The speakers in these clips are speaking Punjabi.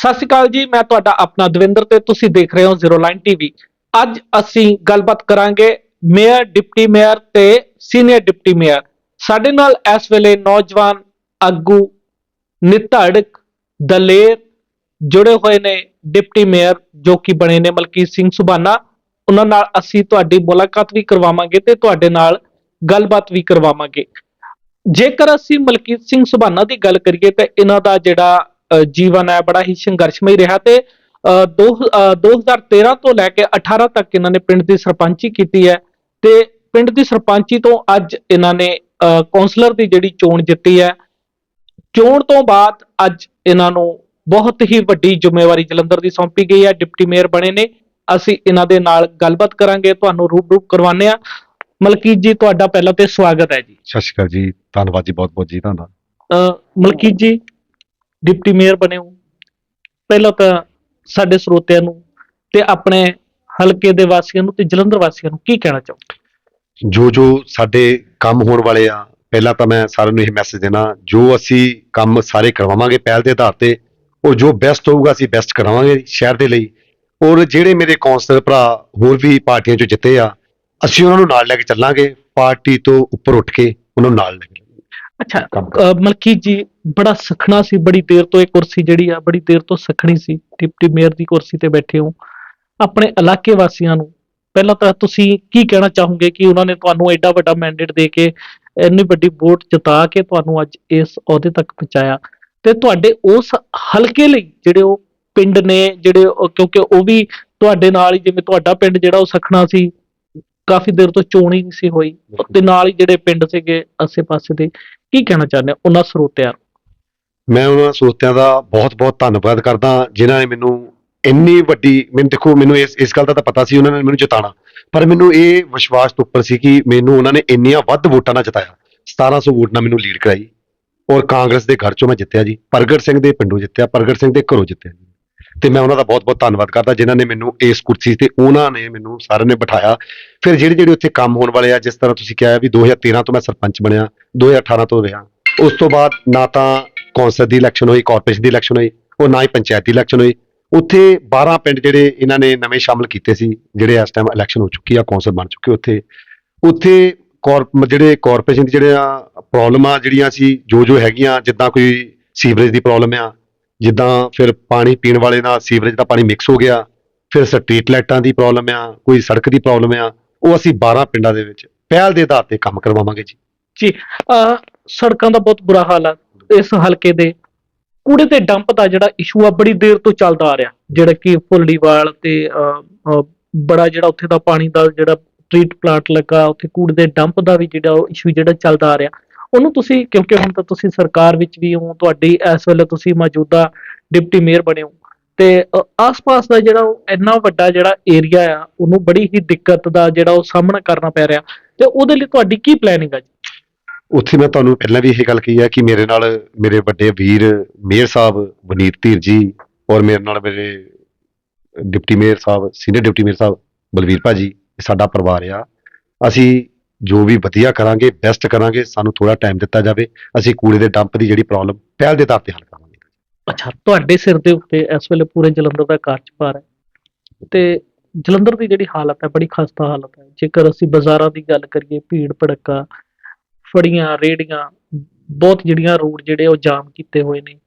ਸਤਿ ਸ਼੍ਰੀ ਅਕਾਲ ਜੀ, ਮੈਂ ਤੁਹਾਡਾ ਆਪਣਾ ਦਵਿੰਦਰ ਤੇ ਤੁਸੀਂ ਦੇਖ ਰਹੇ ਹੋ ਜ਼ੀਰੋ ਲਾਈਨ ਟੀਵੀ। ਅੱਜ ਅਸੀਂ ਗੱਲਬਾਤ ਕਰਾਂਗੇ ਮੇਅਰ, ਡਿਪਟੀ ਮੇਅਰ ਤੇ ਸੀਨੀਅਰ ਡਿਪਟੀ ਮੇਅਰ। ਸਾਡੇ ਨਾਲ ਇਸ ਵੇਲੇ ਨੌਜਵਾਨ ਆਗੂ ਨਿਧੜਕ ਦਲੇਰ ਜੁੜੇ ਹੋਏ ਨੇ ਡਿਪਟੀ ਮੇਅਰ, ਜੋ ਕਿ ਬਣੇ ਨੇ ਮਲਕੀਤ ਸਿੰਘ ਸੁਬਾਨਾ। ਉਹਨਾਂ ਨਾਲ ਅਸੀਂ ਤੁਹਾਡੀ ਮੁਲਾਕਾਤ ਵੀ ਕਰਵਾਵਾਂਗੇ ਤੇ ਤੁਹਾਡੇ ਨਾਲ ਗੱਲਬਾਤ ਵੀ ਕਰਵਾਵਾਂਗੇ। ਜੇਕਰ ਅਸੀਂ ਮਲਕੀਤ ਸਿੰਘ ਸੁਬਾਨਾ ਦੀ ਗੱਲ ਕਰੀਏ, ਤਾਂ ਇਹਨਾਂ ਦਾ ਜਿਹੜਾ ਜੀਵਨ ਹੈ ਬੜਾ ਹੀ ਸੰਘਰਸ਼ਮਈ ਰਿਹਾ ਤੇ ਅ, ਦੋ ਅ, 2013 ਤੋਂ ਲੈ ਕੇ 18 ਤੱਕ ਇਹਨਾਂ ਨੇ ਪਿੰਡ ਦੀ ਸਰਪੰਚੀ ਕੀਤੀ ਹੈ ਤੇ ਪਿੰਡ ਦੀ ਸਰਪੰਚੀ ਤੋਂ ਅੱਜ ਇਹਨਾਂ ਨੇ ਅ, ਕੌਂਸਲਰ ਦੀ ਜਿਹੜੀ ਚੋਣ ਜਿੱਤੀ ਹੈ। ਚੋਣ ਤੋਂ ਬਾਅਦ ਅੱਜ ਇਹਨਾਂ ਨੂੰ ਬਹੁਤ ਹੀ ਵੱਡੀ ਜ਼ਿੰਮੇਵਾਰੀ ਜਲੰਧਰ ਦੀ ਸੌਂਪੀ ਗਈ ਹੈ। ਡਿਪਟੀ ਮੇਅਰ ਬਣੇ ਨੇ। ਅਸੀਂ ਇਹਨਾਂ ਦੇ ਨਾਲ ਗੱਲਬਾਤ ਕਰਾਂਗੇ। ਤੁਹਾਨੂੰ ਰੂਬਰੂ ਕਰਵਾਉਂਦੇ ਆ ਮਲਕੀਤ ਜੀ ਤੁਹਾਡਾ ਪਹਿਲਾਂ ਤੇ ਸਵਾਗਤ ਹੈ ਜੀ। ਸਤਿ ਸ਼੍ਰੀ ਅਕਾਲ ਜੀ। ਧੰਨਵਾਦ ਜੀ ਬਹੁਤ ਬਹੁਤ ਜੀ ਤੁਹਾਡਾ ਮਲਕੀਤ ਜੀ ਡਿਪਟੀ ਮੇਅਰ ਬਣੇ ਹੋ। ਪਹਿਲਾਂ ਤਾਂ ਸਾਡੇ ਸਰੋਤਿਆਂ ਨੂੰ ਤੇ ਆਪਣੇ ਹਲਕੇ ਦੇ ਵਾਸੀਆਂ ਨੂੰ ਤੇ ਜਲੰਧਰ ਵਾਸੀਆਂ ਨੂੰ ਕੀ ਕਹਿਣਾ ਚਾਹੋ ਜੋ ਜੋ ਸਾਡੇ ਕੰਮ ਹੋਣ ਵਾਲੇ ਆ, ਪਹਿਲਾਂ ਤਾਂ ਮੈਂ ਸਾਰਿਆਂ ਨੂੰ ਇਹ ਮੈਸੇਜ ਦੇਣਾ, ਜੋ ਅਸੀਂ ਕੰਮ ਸਾਰੇ ਕਰਵਾਵਾਂਗੇ ਪਹਿਲ ਦੇ ਆਧਾਰ ਤੇ, ਉਹ ਜੋ ਬੈਸਟ ਹੋਊਗਾ ਅਸੀਂ ਬੈਸਟ ਕਰਾਵਾਂਗੇ ਸ਼ਹਿਰ ਦੇ ਲਈ। ਔਰ ਜਿਹੜੇ ਮੇਰੇ ਕੌਂਸਲਰ ਭਰਾ ਹੋਰ ਵੀ ਪਾਰਟੀਆਂ ਚੋਂ ਜਿੱਤੇ ਆ, ਅਸੀਂ ਉਹਨਾਂ ਨੂੰ ਨਾਲ ਲੈ ਕੇ ਚੱਲਾਂਗੇ, ਪਾਰਟੀ ਤੋਂ ਉੱਪਰ ਉੱਠ ਕੇ ਉਹਨਾਂ ਨੂੰ ਨਾਲ ਲੈ ਕੇ। ਅੱਛਾ ਮਲਕੀਤ ਜੀ ਬੜਾ ਸਖਣਾ ਸੀ ਬੜੀ ਦੇਰ ਤੋਂ ਇਹ ਕੁਰਸੀ ਜਿਹੜੀ ਆ ਬੜੀ ਦੇਰ ਤੋਂ ਸਖਣੀ ਸੀ ਡਿਪਟੀ ਮੇਅਰ ਦੀ ਕੁਰਸੀ ਤੇ ਬੈਠੇ ਹੋ। ਆਪਣੇ ਇਲਾਕੇ ਵਾਸੀਆਂ ਨੂੰ ਪਹਿਲਾਂ ਤਾਂ ਤੁਸੀਂ ਕੀ ਕਹਿਣਾ ਚਾਹੋਗੇ ਕਿ ਉਹਨਾਂ ਨੇ ਤੁਹਾਨੂੰ ਐਡਾ ਵੱਡਾ ਮੈਂਡੇਟ ਦੇ ਕੇ ਇੰਨੀ ਵੱਡੀ ਵੋਟ ਜਿਤਾ ਕੇ ਤੁਹਾਨੂੰ ਅੱਜ ਇਸ ਅਹੁਦੇ ਤੱਕ ਪਹੁੰਚਾਇਆ? ਤੇ ਤੁਹਾਡੇ ਉਸ ਹਲਕੇ ਲਈ ਜਿਹੜੇ ਉਹ ਪਿੰਡ ਨੇ ਜਿਹੜੇ ਕਿਉਂਕਿ ਉਹ ਵੀ ਤੁਹਾਡੇ ਨਾਲ ਹੀ ਜਿਵੇਂ ਤੁਹਾਡਾ ਪਿੰਡ ਜਿਹੜਾ ਉਹ ਸਖਣਾ ਸੀ ਕਾਫੀ ਦੇਰ ਤੋਂ ਚੋਣ ਹੀ ਨਹੀਂ ਸੀ ਹੋਈ। ਤੇ ਨਾਲ ਹੀ ਜਿਹੜੇ ਪਿੰਡ ਸੀਗੇ ਆਸੇ-ਪਾਸੇ ਦੇ ਕੀ ਕਹਿਣਾ ਚਾਹੁੰਦੇ ਹੋ? ਉਹਨਾਂ ਸਰੋਤਿਆਂ ਨੂੰ? ਮੈਂ ਉਹਨਾਂ ਸਰੋਤਿਆਂ ਦਾ ਬਹੁਤ ਬਹੁਤ ਧੰਨਵਾਦ ਕਰਦਾ ਜਿਨ੍ਹਾਂ ਨੇ ਮੈਨੂੰ ਇੰਨੀ ਵੱਡੀ, ਮੈਨੂੰ ਦੇਖੋ, ਮੈਨੂੰ ਇਸ ਇਸ ਗੱਲ ਦਾ ਤਾਂ ਪਤਾ ਸੀ, ਉਹਨਾਂ ਨੇ ਮੈਨੂੰ ਜਿਤਾਣਾ ਪਰ ਮੈਨੂੰ ਇਹ ਵਿਸ਼ਵਾਸ ਤੋਂ ਉੱਪਰ ਸੀ ਕਿ ਮੈਨੂੰ ਉਹਨਾਂ ਨੇ ਇੰਨੀਆਂ ਵੱਧ ਵੋਟਾਂ ਨਾਲ ਜਿਤਾਇਆ। 1700 ਵੋਟ ਨਾਲ ਮੈਨੂੰ ਲੀਡ ਕਰਾਈ। ਔਰ ਕਾਂਗਰਸ ਦੇ ਘਰ ਚੋਂ ਮੈਂ ਜਿੱਤਿਆ ਜੀ। ਪ੍ਰਗਟ ਸਿੰਘ ਦੇ ਪਿੰਡੋਂ ਜਿੱਤਿਆ, ਪ੍ਰਗਟ ਸਿੰਘ ਦੇ ਘਰੋਂ ਜਿੱਤਿਆ ਜੀ। ਤੇ ਮੈਂ ਉਹਨਾਂ ਦਾ ਬਹੁਤ ਬਹੁਤ ਧੰਨਵਾਦ ਕਰਦਾ, ਜਿਨ੍ਹਾਂ ਨੇ ਮੈਨੂੰ ਇਸ ਕੁਰਸੀ ਤੇ ਉਹਨਾਂ ਨੇ ਮੈਨੂੰ ਸਾਰਿਆਂ ਨੇ ਬਿਠਾਇਆ। ਫਿਰ ਜਿਹੜੇ ਜਿਹੜੇ ਉੱਥੇ ਕੰਮ ਹੋਣ ਵਾਲੇ ਆ, ਜਿਸ ਤਰ੍ਹਾਂ ਤੁਸੀਂ ਕਿਹਾ ਵੀ 2013 ਤੋਂ ਮੈਂ ਸਰਪੰਚ ਬਣਿਆ 2018 ਤੋਂ ਰਿਹਾ। ਉਸ ਤੋਂ ਬਾਅਦ ਨਾ ਤਾਂ ਕੌਂਸਲ ਦੀ ਇਲੈਕਸ਼ਨ ਹੋਈ, ਕਾਰਪੋਰੇਸ਼ਨ ਦੀ ਇਲੈਕਸ਼ਨ ਹੋਈ, ਉਹ ਨਾ ਹੀ ਪੰਚਾਇਤੀ ਇਲੈਕਸ਼ਨ ਹੋਈ। ਉੱਥੇ 12 ਪਿੰਡ ਜਿਹੜੇ ਇਹਨਾਂ ਨੇ ਨਵੇਂ ਸ਼ਾਮਲ ਕੀਤੇ ਸੀ, ਜਿਹੜੇ ਇਸ ਟਾਈਮ ਇਲੈਕਸ਼ਨ ਹੋ ਚੁੱਕੀ ਆ, ਕੌਂਸਲ ਬਣ ਚੁੱਕੇ ਉੱਥੇ। ਉੱਥੇ ਕਾਰਪ ਜਿਹੜੇ ਕਾਰਪੋਰੇਸ਼ਨ ਦੀ ਜਿਹੜੀਆਂ ਪ੍ਰੋਬਲਮਾਂ ਜਿਹੜੀਆਂ ਸੀ ਜੋ ਜੋ ਹੈਗੀਆਂ, ਜਿੱਦਾਂ ਕੋਈ ਸੀਵਰੇਜ ਦੀ ਪ੍ਰੋਬਲਮ ਆ ਜਿੱਦਾਂ ਫਿਰ ਪਾਣੀ ਪੀਣ ਵਾਲੇ ਨਾਲ ਸੀਵਰੇਜ ਦਾ ਪਾਣੀ ਮਿਕਸ ਹੋ ਗਿਆ, ਫਿਰ ਸਟਰੀਟ ਲਾਈਟਾਂ ਦੀ ਪ੍ਰੋਬਲਮ ਆ, ਕੋਈ ਸੜਕ ਦੀ ਪ੍ਰੋਬਲਮ ਆ, ਉਹ ਅਸੀਂ 12 ਪਿੰਡਾਂ ਦੇ ਵਿੱਚ ਪਹਿਲ ਦੇ ਆਧਾਰ ਤੇ ਕੰਮ ਕਰਵਾਵਾਂਗੇ ਜੀ। ਅਹ ਸੜਕਾਂ ਦਾ ਬਹੁਤ ਬੁਰਾ ਹਾਲ ਆ, ਇਸ ਹਲਕੇ ਦੇ ਕੂੜੇ ਤੇ ਡੰਪ ਦਾ ਜਿਹੜਾ ਇਸ਼ੂ ਆ, ਬੜੀ ਦੇਰ ਤੋਂ ਚੱਲਦਾ ਆ ਰਿਹਾ, ਜਿਹੜਾ ਕਿ ਫੁੱਲੜੀਵਾਲ ਤੇ ਬੜਾ ਜਿਹੜਾ ਉੱਥੇ ਦਾ ਪਾਣੀ ਦਾ ਜਿਹੜਾ ਟ੍ਰੀਟ ਪਲਾਂਟ ਲੱਗਾ, ਉੱਥੇ ਕੂੜੇ ਦੇ ਡੰਪ ਦਾ ਵੀ ਜਿਹੜਾ ਉਹ ਇਸ਼ੂ ਜਿਹੜਾ ਚੱਲਦਾ ਆ ਰਿਹਾ। ਉਹਨੂੰ ਤੁਸੀਂ, ਕਿਉਂਕਿ ਹੁਣ ਤਾਂ ਤੁਸੀਂ ਸਰਕਾਰ ਵਿੱਚ ਵੀ ਹੋ, ਤੁਹਾਡੀ ਇਸ ਵੇਲੇ ਤੁਸੀਂ ਮੌਜੂਦਾ ਡਿਪਟੀ ਮੇਅਰ ਬਣੇ ਹੋ, ਤੇ ਆਸ-ਪਾਸ ਦਾ ਜਿਹੜਾ ਉਹ ਇੰਨਾ ਵੱਡਾ ਜਿਹੜਾ ਏਰੀਆ ਆ, ਉਹਨੂੰ ਬੜੀ ਹੀ ਦਿੱਕਤ ਦਾ ਜਿਹੜਾ ਉਹ ਸਾਹਮਣਾ ਕਰਨਾ ਪੈ ਰਿਹਾ, ਤੇ ਉਹਦੇ ਲਈ ਤੁਹਾਡੀ ਕੀ ਪਲੈਨਿੰਗ ਆ ਜੀ? ਉੱਥੇ ਮੈਂ ਤੁਹਾਨੂੰ ਪਹਿਲਾਂ ਵੀ ਇਹ ਗੱਲ ਕਹੀ ਹੈ ਕਿ ਮੇਰੇ ਨਾਲ ਮੇਰੇ ਵੱਡੇ ਵੀਰ ਮੇਅਰ ਸਾਹਿਬ ਵਨੀਤ ਧੀਰ ਜੀ ਔਰ ਮੇਰੇ ਨਾਲ ਮੇਰੇ ਡਿਪਟੀ ਮੇਅਰ ਸਾਹਿਬ ਸੀਨੀਅਰ ਡਿਪਟੀ ਮੇਅਰ ਸਾਹਿਬ ਬਲਵੀਰ ਭਾਜੀ ਇਹ ਸਾਡਾ ਪਰਿਵਾਰ ਆ। ਅਸੀਂ ਜੋ ਵੀ ਵਧੀਆ ਕਰਾਂਗੇ ਬੈਸਟ ਕਰਾਂਗੇ, ਸਾਨੂੰ ਥੋੜਾ ਟਾਈਮ ਦਿੱਤਾ ਜਾਵੇ, ਅਸੀਂ ਕੂੜੇ ਦੇ ਡੰਪ ਦੀ ਜਿਹੜੀ ਪ੍ਰੋਬਲਮ ਪਹਿਲ ਦੇ ਆਧਾਰ ਤੇ ਹੱਲ ਕਰਾਂਗੇ। ਅੱਛਾ, ਤੁਹਾਡੇ ਸਿਰ ਦੇ ਉੱਤੇ ਇਸ ਵੇਲੇ ਪੂਰੇ ਜਲੰਧਰ ਦਾ ਕਾਰਜ ਹੈ। ਤੇ ਜਲੰਧਰ ਦੀ ਜਿਹੜੀ ਹਾਲਤ ਹੈ, ਬੜੀ ਖਸਤਾ ਹਾਲਤ ਹੈ। ਜੇਕਰ ਅਸੀਂ ਬਾਜ਼ਾਰਾਂ ਦੀ ਗੱਲ ਕਰੀਏ, ਭੀੜ ਭੜੱਕਾ, ਫੜੀਆਂ, ਰੇੜੀਆਂ, ਬਹੁਤ ਜਿਹੜੀਆਂ ਰੋਡ ਜਿਹੜੇ ਉਹ ਜਾਮ ਕੀਤੇ ਹੋਏ ਨੇ।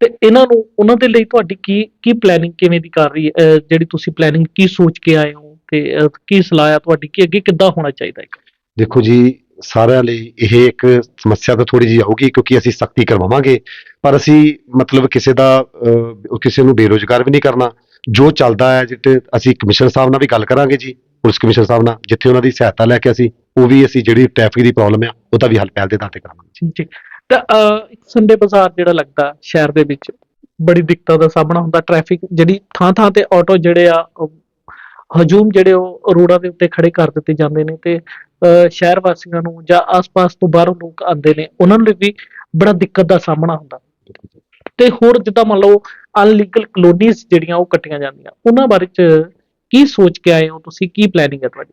ਤੇ ਇਹਨਾਂ ਨੂੰ, ਉਹਨਾਂ ਦੇ ਲਈ ਤੁਹਾਡੀ ਕੀ ਕੀ ਪਲੈਨਿੰਗ ਕਿਵੇਂ ਦੀ ਕਰ ਰਹੀ ਹੈ? ਜਿਹੜੀ ਤੁਸੀਂ ਪਲੈਨਿੰਗ ਕੀ ਸੋਚ ਕੇ ਆਏ ਹੋ? ਤੇ ਕੀ ਸਲਾਹ ਆ ਤੁਹਾਡੀ? ਕਿ ਅੱਗੇ ਕਿੱਦਾਂ ਹੋਣਾ ਚਾਹੀਦਾ ਹੈ ਦੇਖੋ ਜੀ ਸਾਰਿਆਂ ਲਈ ਇਹ ਇੱਕ ਸਮੱਸਿਆ ਤਾਂ ਥੋੜੀ ਜਿਹੀ ਆਊਗੀ ਕਿਉਂਕਿ ਅਸੀਂ ਸਖਤੀ ਕਰਵਾਵਾਂਗੇ ਪਰ ਅਸੀਂ ਮਤਲਬ ਕਿਸੇ ਦਾ ਅਹ, ਕਿਸੇ ਨੂੰ ਬੇਰੋਜ਼ਗਾਰ ਵੀ ਨਹੀਂ ਕਰਨਾ। ਜੋ ਚੱਲਦਾ ਹੈ ਜਿੱਤੇ ਅਸੀਂ ਕਮਿਸ਼ਨਰ ਸਾਹਿਬ ਨਾਲ ਵੀ ਗੱਲ ਕਰਾਂਗੇ ਜੀ ਪੁਲਿਸ ਕਮਿਸ਼ਨਰ ਸਾਹਿਬ ਨਾਲ ਜਿੱਥੇ ਉਹਨਾਂ ਦੀ ਸਹਾਇਤਾ ਲੈ ਕੇ ਅਸੀਂ ਉਹ ਵੀ ਅਸੀਂ ਜਿਹੜੀ ਟ੍ਰੈਫਿਕ ਦੀ ਪ੍ਰੋਬਲਮ ਆ ਉਹਦਾ ਵੀ ਹੱਲ ਪਹਿਲ ਦੇ ਦਾਤੇ ਤੇ ਕਰਾਂਗੇ। ਜੀ ਜੀ। ਤਾਂ ਅਹ, ਇੱਕ ਸੰਡੇ ਬਾਜ਼ਾਰ ਜਿਹੜਾ ਲੱਗਦਾ ਸ਼ਹਿਰ ਦੇ ਵਿੱਚ ਬੜੀ ਦਿੱਕਤਾਂ ਦਾ ਸਾਹਮਣਾ ਹੁੰਦਾ ਟ੍ਰੈਫਿਕ ਜਿਹੜੀ ਥਾਂ ਥਾਂ ਤੇ ਆਟੋ ਜਿਹੜੇ ਆ ਉਹ ਹਜੂਮ ਜਿਹੜੇ ਉਹ ਰੋਡਾਂ ਦੇ ਉੱਤੇ ਖੜੇ ਕਰ ਦਿੱਤੇ ਜਾਂਦੇ ਨੇ ਤੇ ਸ਼ਹਿਰ ਵਾਸੀਆਂ ਨੂੰ ਜਾਂ ਆਸ-ਪਾਸ ਤੋਂ ਬਾਹਰੋਂ ਲੋਕ ਆਉਂਦੇ ਨੇ, ਉਹਨਾਂ ਨੂੰ ਵੀ ਬੜਾ ਦਿੱਕਤ ਦਾ ਸਾਹਮਣਾ ਹੁੰਦਾ। ਤੇ ਹੋਰ ਜਿੱਦਾਂ ਮੰਨ ਲਓ ਅਨਲੀਗਲ ਕਲੋਨੀਜ਼ ਜਿਹੜੀਆਂ ਉਹ ਕੱਟੀਆਂ ਜਾਂਦੀਆਂ, ਉਹਨਾਂ ਬਾਰੇ ਚ ਕੀ ਸੋਚ ਕੇ ਆਏ ਹੋ ਤੁਸੀਂ? ਕੀ ਪਲੈਨਿੰਗ ਹੈ ਤੁਹਾਡੀ?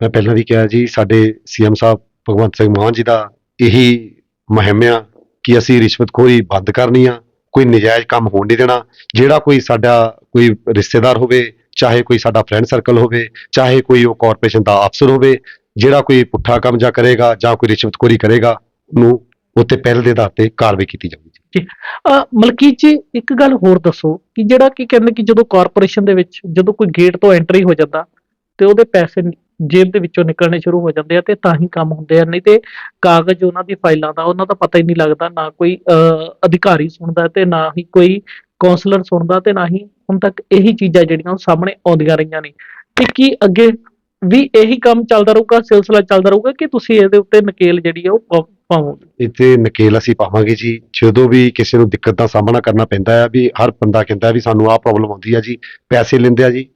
ਮੈਂ ਪਹਿਲਾਂ ਵੀ ਕਿਹਾ ਜੀ, ਸਾਡੇ ਸੀਐਮ ਸਾਹਿਬ ਭਗਵੰਤ ਸਿੰਘ ਮਾਨ ਜੀ ਦਾ ਇਹੀ ਮੁਹਿੰਮ ਆ ਕਿ ਅਸੀਂ ਰਿਸ਼ਵਤਖੋਰੀ ਬੰਦ ਕਰਨੀ ਆ, ਕੋਈ ਨਜਾਇਜ਼ ਕੰਮ ਹੋਣ ਨਹੀਂ ਦੇਣਾ, ਜਿਹੜਾ ਕੋਈ ਸਾਡਾ ਕੋਈ ਰਿਸ਼ਤੇਦਾਰ ਹੋਵੇ, ਚਾਹੇ ਕੋਈ ਸਾਡਾ ਫਰੈਂਡ ਸਰਕਲ ਹੋਵੇ, ਚਾਹੇ ਕੋਈ ਉਹ ਕਾਰਪੋਰੇਸ਼ਨ ਦਾ ਅਫਸਰ ਹੋਵੇ ਜਿਹੜਾ ਕੋਈ ਪੁੱਠਾ ਕੰਮ ਜਾਂ ਕਰੇਗਾ ਜਾਂ ਕੋਈ ਰਿਸ਼ਵਤਖੋਰੀ ਕਰੇਗਾ ਉਹਨੂੰ ਉੱਤੇ ਪਹਿਲ ਦੇ ਆਧਾਰ ਤੇ ਕਾਰਵਾਈ ਕੀਤੀ ਜਾਊਗੀ। ਅਹ ਮਲਕੀਤ ਜੀ ਇੱਕ ਗੱਲ ਹੋਰ ਦੱਸੋ ਕਿ ਜਿਹੜਾ ਕੀ ਕਹਿੰਦੇ ਕਿ ਜਦੋਂ ਕਾਰਪੋਰੇਸ਼ਨ ਦੇ ਵਿੱਚ ਜਦੋਂ ਕੋਈ ਗੇਟ ਤੋਂ ਐਂਟਰੀ ਹੋ ਜਾਂਦਾ ਤੇ ਉਹਦੇ ਪੈਸੇ ਜੇਬ ਦੇ ਵਿੱਚੋਂ ਨਿਕਲਣੇ ਸ਼ੁਰੂ ਹੋ ਜਾਂਦੇ ਆ ਤੇ ਤਾਂ ਹੀ ਕੰਮ ਹੁੰਦੇ ਆ ਨਹੀਂ ਤੇ ਕਾਗਜ਼ ਉਹਨਾਂ ਦੀ ਫਾਈਲਾਂ ਦਾ ਉਹਨਾਂ ਦਾ ਪਤਾ ਹੀ ਨਹੀਂ ਲੱਗਦਾ ਨਾ ਕੋਈ ਅਹ, ਅਧਿਕਾਰੀ ਸੁਣਦਾ ਤੇ ਨਾ ਹੀ ਕੋਈ ਕਾਉਂਸਲਰ ਸੁਣਦਾ ਤੇ ਨਾ ਹੀ ਹੁਣ ਤੱਕ ਇਹੀ ਚੀਜ਼ਾਂ ਜਿਹੜੀਆਂ ਉਹ ਸਾਹਮਣੇ ਆਉਂਦੀਆਂ ਰਹੀਆਂ ਨੇ। ਤੇ ਕੀ ਅੱਗੇ ਵੀ ਇਹੀ ਕੰਮ ਚੱਲਦਾ ਰਹੂਗਾ ਸਿਲਸਿਲਾ ਚੱਲਦਾ ਰਹੂਗਾ ਕਿ ਤੁਸੀਂ ਇਹਦੇ ਉੱਤੇ ਨਕੇਲ ਜਿਹੜੀ ਆ ਉਹ ਪਾ- ਪਾਵੋਗੇ? ਇੱਥੇ ਨਕੇਲ ਅਸੀਂ ਪਾਵਾਂਗੇ ਜੀ। ਜਦੋਂ ਵੀ ਕਿਸੇ ਨੂੰ ਦਿੱਕਤ ਦਾ ਸਾਹਮਣਾ ਕਰਨਾ ਪੈਂਦਾ ਹੈ ਵੀ ਹਰ ਬੰਦਾ ਕਹਿੰਦਾ ਵੀ ਸਾਨੂੰ ਆਹ ਪ੍ਰੋਬਲਮ ਆਉਂਦੀ ਹੈ ਜੀ ਪੈਸੇ ਲੈਂਦੇ ਆ ਜੀ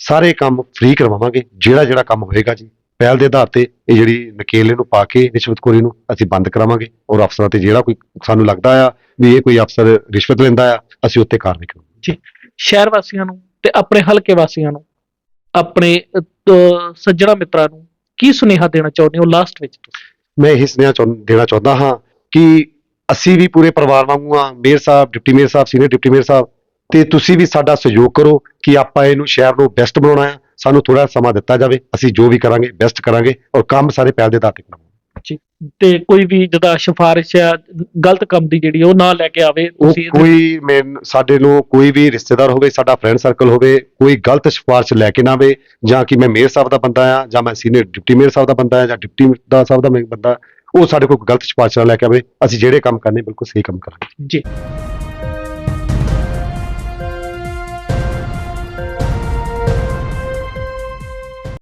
ਸਾਰੇ ਕੰਮ ਫ੍ਰੀ ਕਰਵਾਵਾਂਗੇ ਜਿਹੜਾ ਜਿਹੜਾ ਕੰਮ ਹੋਏਗਾ ਜੀ। ਪਹਿਲ ਦੇ ਆਧਾਰ ਤੇ ਇਹ ਜਿਹੜੀ ਨਕੇਲ ਇਹਨੂੰ ਪਾ ਕੇ ਰਿਸ਼ਵਤਖੋਰੀ ਨੂੰ ਅਸੀਂ ਬੰਦ ਕਰਾਵਾਂਗੇ ਔਰ ਅਫਸਰਾਂ ਤੇ ਜਿਹੜਾ ਕੋਈ ਸਾਨੂੰ ਲੱਗਦਾ ਆ ਵੀ ਇਹ ਕੋਈ ਅਫਸਰ ਰਿਸ਼ਵਤ ਲੈਂਦਾ ਆ ਅਸੀਂ ਉੱਤੇ ਕਾਰਵਾਈ ਕਰਾਂਗੇ। ਸ਼ਹਿਰ ਵਾਸੀਆਂ ਨੂੰ ਤੇ ਆਪਣੇ ਹਲਕੇ ਵਾਸੀਆਂ ਨੂੰ ਆਪਣੇ ਅਹ, ਸੱਜਣਾ ਮਿੱਤਰਾਂ ਨੂੰ ਕੀ ਸੁਨੇਹਾ ਦੇਣਾ ਚਾਹੁੰਦੇ ਹੋ ਲਾਸਟ ਵਿੱਚ ਮੈਂ ਇਹ ਸੁਨੇਹਾ ਚਾਹੁੰ- ਦੇਣਾ ਚਾਹੁੰਦਾ ਹਾਂ ਕਿ ਅਸੀਂ ਵੀ ਪੂਰੇ ਪਰਿਵਾਰ ਵਾਂਗੂ ਹਾਂ ਮੇਅਰ ਸਾਹਿਬ ਡਿਪਟੀ ਮੇਅਰ ਸਾਹਿਬ ਸੀਨੀਅਰ ਡਿਪਟੀ ਮੇਅਰ ਸਾਹਿਬ ਤੇ ਤੁਸੀਂ ਵੀ ਸਾਡਾ ਸਹਿਯੋਗ ਕਰੋ ਕਿ ਆਪਾਂ ਇਹਨੂੰ ਸ਼ਹਿਰ ਨੂੰ ਬੈਸਟ ਬਣਾਉਣਾ ਹੈ। ਸਾਨੂੰ ਥੋੜਾ ਸਮਾਂ ਦਿੱਤਾ ਜਾਵੇ ਅਸੀਂ ਜੋ ਵੀ ਕਰਾਂਗੇ ਬੈਸਟ ਕਰਾਂਗੇ ਔਰ ਕੰਮ ਸਾਰੇ ਪਹਿਲ ਦੇ ਆਧਾਰ ਤੇ ਕਰਾਂਗੇ। ਤੇ ਕੋਈ ਵੀ ਜਿਹਦਾ ਸਿਫਾਰਿਸ਼ ਆ ਗਲਤ ਕੰਮ ਦੀ ਜਿਹੜੀ ਉਹ ਨਾ ਲੈ ਕੇ ਆਵੇ ਉਹ ਤੁਸੀਂ ਇਹਦੇ- ਕੋਈ ਮੈਨ- ਸਾਡੇ ਨੂੰ ਕੋਈ ਵੀ ਰਿਸ਼ਤੇਦਾਰ ਹੋਵੇ ਸਾਡਾ ਫਰੈਂਡ ਸਰਕਲ ਹੋਵੇ ਕੋਈ ਗਲਤ ਸਿਫਾਰਿਸ਼ ਲੈ ਕੇ ਨਾ ਆਵੇ ਜਾਂ ਕਿ ਮੈਂ ਮੇਅਰ ਸਾਹਿਬ ਦਾ ਬੰਦਾ ਆ ਜਾਂ ਮੈਂ ਸੀਨੀਅਰ ਡਿਪਟੀ ਮੇਅਰ ਸਾਹਿਬ ਦਾ ਬੰਦਾ ਆ ਜਾਂ ਡਿਪਟੀ ਦਾ ਸਾਹਿਬ ਦਾ ਮੈਂ ਬੰਦਾ ਉਹ ਸਾਡੇ ਕੋਲ ਗਲਤ ਸਿਫਾਰਿਸ਼ ਨਾ ਲੈ ਕੇ ਆਵੇ ਅਸੀਂ ਜਿਹੜੇ ਕੰਮ ਕਰਨੇ ਬਿਲਕੁਲ ਸਹੀ ਕੰਮ ਕਰਾਂਗੇ। ਜੀ।